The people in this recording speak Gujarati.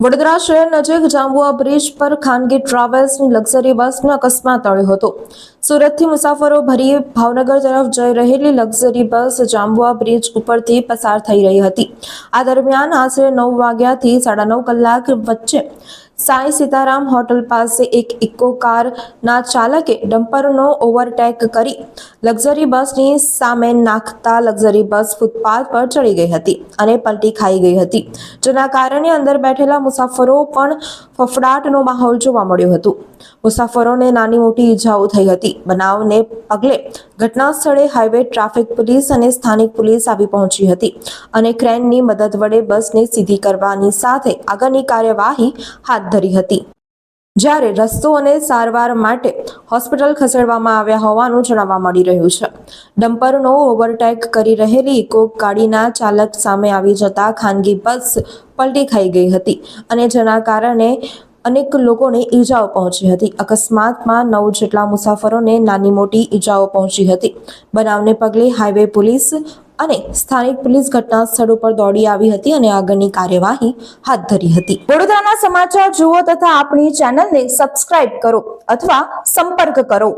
વડોદરા શહેર નજીક જાંબુઆ બ્રિજ પર ખાનગી ટ્રાવેલ્સની લક્ઝરી બસનો અકસ્માત ટળ્યો હતો. સુરતથી મુસાફરો ભરી ભાવનગર તરફ જઈ રહેલી લક્ઝરી બસ જાંબુઆ બ્રિજ ઉપરથી પસાર થઈ રહી હતી. આ દરમિયાન આશરે નવ વાગ્યાથી સાડા નવ કલાક વચ્ચે સાંઈ સીતારામ હોટલ પાસે એક ઇકો કારના ચાલકે ડમ્પરનો ઓવરટેક કરી લક્ઝરી બસની સામે નાખતા લક્ઝરી બસ ફૂટપાથ પર ચડી ગઈ હતી અને પલટી ખાઈ ગઈ હતી, જેના કારણે અંદર બેઠેલા મુસાફરો પણ ફફડાટનો માહોલ જોવા મળ્યો હતો. મુસાફરોને નાની મોટી ઈજાઓ થઈ હતી. બનાવને પગલે ઘટના સ્થળે હાઈવે ટ્રાફિક પોલીસ અને સ્થાનિક પોલીસ આવી પહોંચી હતી અને ક્રેનની મદદ વડે બસને સીધી કરવાની સાથે આગળની કાર્યવાહી હાથ ધરી હતી. જ્યારે રસ્તો અને સારવાર માટે હોસ્પિટલ ખસેડવામાં આવ્યા હોવાનું જાણવા મળી રહ્યું છે. ડમ્પરનો ઓવરટેક કરી રહેલી કોક ગાડીના ચાલક સામે આવી જતા ખાનગી બસ પલટી ખાઈ ગઈ હતી અને જેના કારણે અનેક લોકોને ઈજાઓ પહોંચી હતી. અકસ્માતમાં નવ જેટલા મુસાફરોને નાની મોટી ઈજાઓ પહોંચી હતી. બનાવને પગલે હાઈવે પોલીસ અને સ્થાનિક પોલીસ ઘટના સ્થળ ઉપર દોડી આવી હતી અને આગળની કાર્યવાહી હાથ ધરી હતી. વડોદરાના સમાચાર જુઓ તથા આપણી ચેનલને સબસ્ક્રાઇબ કરો અથવા સંપર્ક કરો.